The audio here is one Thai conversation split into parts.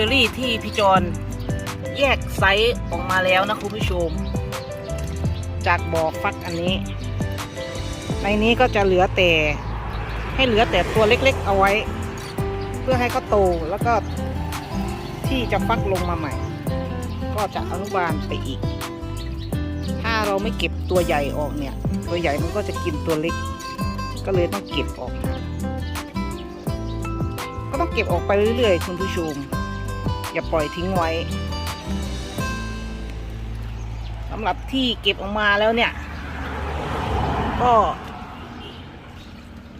อรี่ที่พี่จอนแยกไซส์ออกมาแล้วนะคุณผู้ชม จากบ่อฟักอันนี้ ในนี้ก็จะเหลือแต่ ให้เหลือแต่ตัวเล็กๆเอาไว้ เพื่อให้เขาโตแล้วก็ที่จะฟักลงมาใหม่ ก็จะอนุบาลไปอีก ถ้าเราไม่เก็บตัวใหญ่ออกเนี่ย ตัวใหญ่มันก็จะกินตัวเล็ก ก็เลยต้องเก็บออกมาก็ต้องเก็บออกไปเรื่อยๆคุณผู้ชม อย่าปล่อยทิ้งไว้สำหรับที่เก็บออกมาแล้วเนี่ย ก็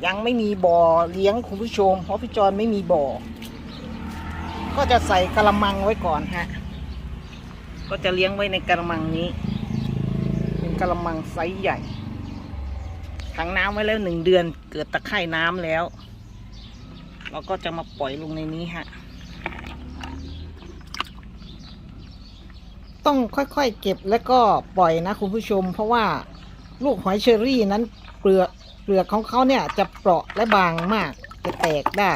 ยังไม่มีบ่อเลี้ยงคุณผู้ชม เพราะพี่จอนไม่มีบ่อ ก็จะใส่กระมังไว้ก่อนฮะ ก็จะเลี้ยงไว้ในกระมังนี้ เป็นกระมังไซส์ใหญ่ถังน้ำไว้แล้วหนึ่งเดือนเกิดตะไคร่น้ำแล้ว เราก็จะมาปล่อยลงในนี้ฮะ ต้องค่อยๆเก็บแล้วก็ปล่อยนะคุณผู้ชม เพราะว่าลูกหอยเชอรี่นั้นเปลือกเปลือกของเขาเนี่ยจะเปราะและบางมากจะแตกได้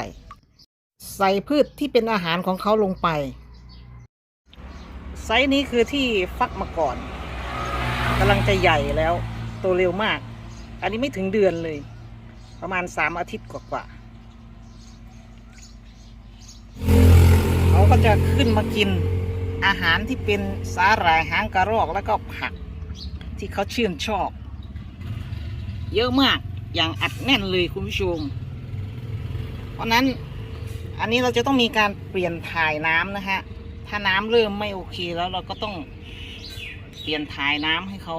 ใส่พืชที่เป็นอาหารของเขาลงไป ไซส์นี้คือที่ฟักมาก่อนกำลังจะใหญ่แล้วโตเร็วมาก อันนี้ไม่ถึงเดือนเลย ประมาณสามอาทิตย์กว่าๆเขาก็จะขึ้นมากิน อาหารที่เป็นสาหร่ายหางกระรอกแล้วก็ผักที่เขาชื่นชอบ เยอะมากอย่างอัดแน่นเลยคุณผู้ชม เพราะนั้นอันนี้เราจะต้องมีการเปลี่ยนถ่ายน้ำนะฮะ ถ้าน้ำเริ่มไม่โอเคแล้วเราก็ต้องเปลี่ยนถ่ายน้ำให้เขา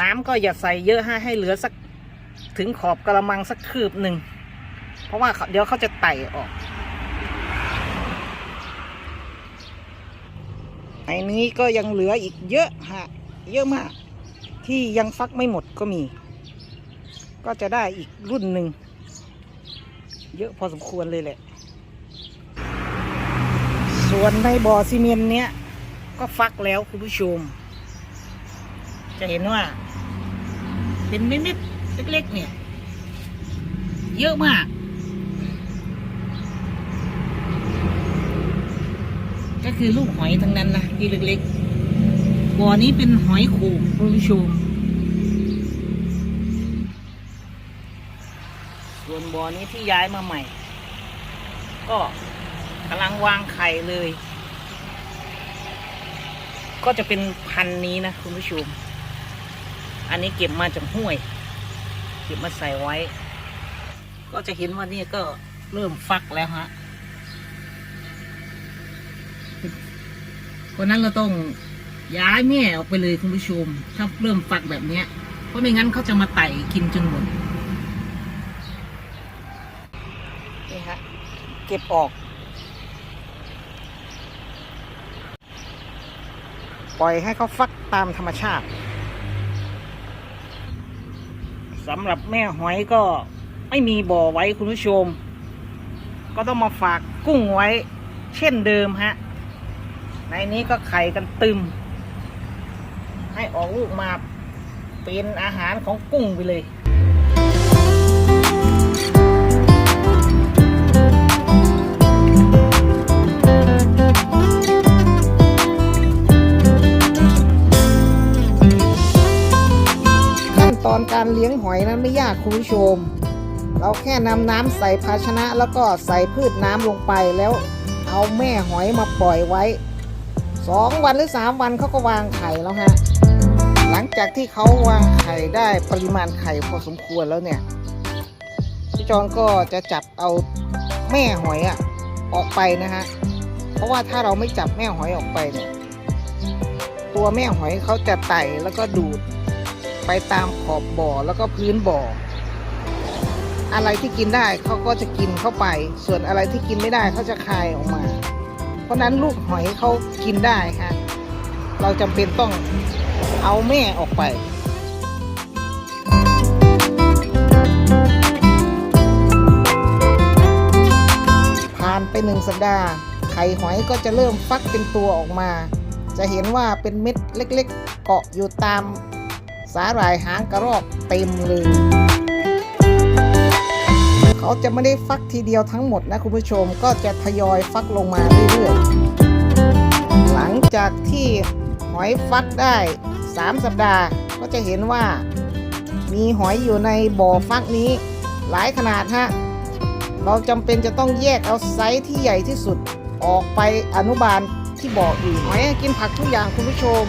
น้ำก็อย่าใส่เยอะให้ให้เหลือสักถึงขอบกระมังสักคืบหนึ่ง เพราะว่าเดี๋ยวเขาจะไต่ออกในนี้ก็ยังเหลืออีกเยอะฮะเยอะมาก ที่ยังฟักไม่หมดก็มี ก็จะได้อีกรุ่นหนึ่ง เยอะพอสมควรเลยแหละ ส่วนในบ่อซีเมนเนี้ย ก็ฟักแล้วคุณผู้ชม จะเห็นว่า เป็นเม็ดๆเล็กๆเนี่ย เยอะมาก ก็คือลูกหอยทั้งนั้นนะที่เล็กๆบ่อนี้เป็นหอยโข่งคุณผู้ชมส่วนบ่อนี้ที่ย้ายมาใหม่ ก็กำลังวางไข่เลย ก็จะเป็นพันนี้นะคุณผู้ชม อันนี้เก็บมาจากห้วย เก็บมาใส่ไว้ ก็จะเห็นว่านี่ก็เริ่มฟักแล้วฮะ เพราะนั้นเราต้องย้ายแม่ออกไปเลยคุณผู้ชม ถ้าเริ่มฟักแบบเนี้ย เพราะไม่งั้นเขาจะมาไต่กินจนหมดนี่ฮะเก็บออก ปล่อยให้เขาฟักตามธรรมชาติสำหรับแม่หอยก็ไม่มีบ่อไว้คุณผู้ชม ก็ต้องมาฝากกุ้งไว้ เช่นเดิมฮะ ในนี้ก็ไข่กันตึม ให้ออกลูกมาเป็นอาหารของกุ้งไปเลยขั้นตอนการเลี้ยงหอยนั้นไม่ยากคุณผู้ชม เราแค่นำน้ำใส่ภาชนะแล้วก็ใส่พืชน้ำลงไปแล้วเอาแม่หอยมาปล่อยไว้ สองวันหรือสามวันเขาก็วางไข่แล้วฮะ หลังจากที่เขาวางไข่ได้ปริมาณไข่พอสมควรแล้วเนี่ยพี่จอนก็จะจับเอาแม่หอยอะออกไปนะฮะ เพราะว่าถ้าเราไม่จับแม่หอยออกไปเนี่ยตัวแม่หอยเขาจะไต่แล้วก็ดูดไปตามขอบบ่อแล้วก็พื้นบ่อ อะไรที่กินได้เขาก็จะกินเข้าไป ส่วนอะไรที่กินไม่ได้เขาจะคายออกมา เพราะนั้นลูกหอยเขากินได้ฮะเราจำเป็นต้องเอาแม่ออกไปผ่านไปหนึ่งสัปดาห์ ไข่หอยก็จะเริ่มฟักเป็นตัวออกมา จะเห็นว่าเป็นเม็ดเล็กๆ เกาะอยู่ตามสาหร่ายหางกระรอกเต็มเลย เขาจะไม่ได้ฟักทีเดียวทั้งหมดนะคุณผู้ชมก็จะทยอยฟักลงมาเรื่อยๆ หลังจากที่หอยฟักได้ 3 สัปดาห์ก็จะเห็นว่า มีหอยอยู่ในบ่อฟักนี้ หลายขนาดฮะเราจำเป็นจะต้องแยกเอาไซส์ที่ใหญ่ที่สุดออกไปอนุบาลที่บ่ออื่นหอยกินผักทุกอย่างคุณผู้ชม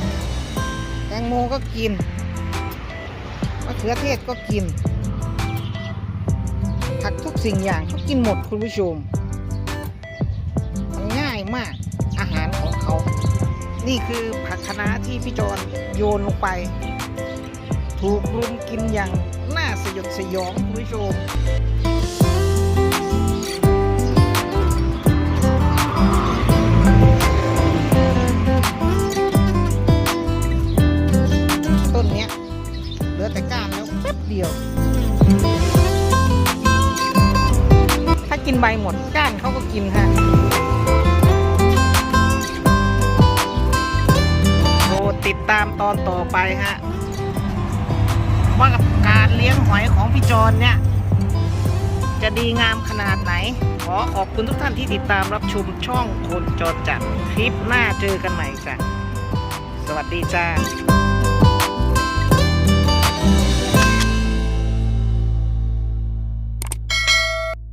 แตงโมก็กินมะเขือเทศก็กิน ผักทุกสิ่งอย่างเขากินหมดคุณผู้ชมมันง่ายมากอาหารของเขา นี่คือผักคะน้าที่พี่จอนโยนลงไป ถูกรุมกินอย่างน่าสยดสยองคุณผู้ชม ตอนต่อไปฮะว่าการเลี้ยงหอยของพี่จรเนี่ย จะดีงามขนาดไหน ขอขอบคุณทุกท่านที่ติดตามรับชมช่องคนจรจัดคลิปหน้าเจอกันใหม่จ้ะสวัสดีจ้า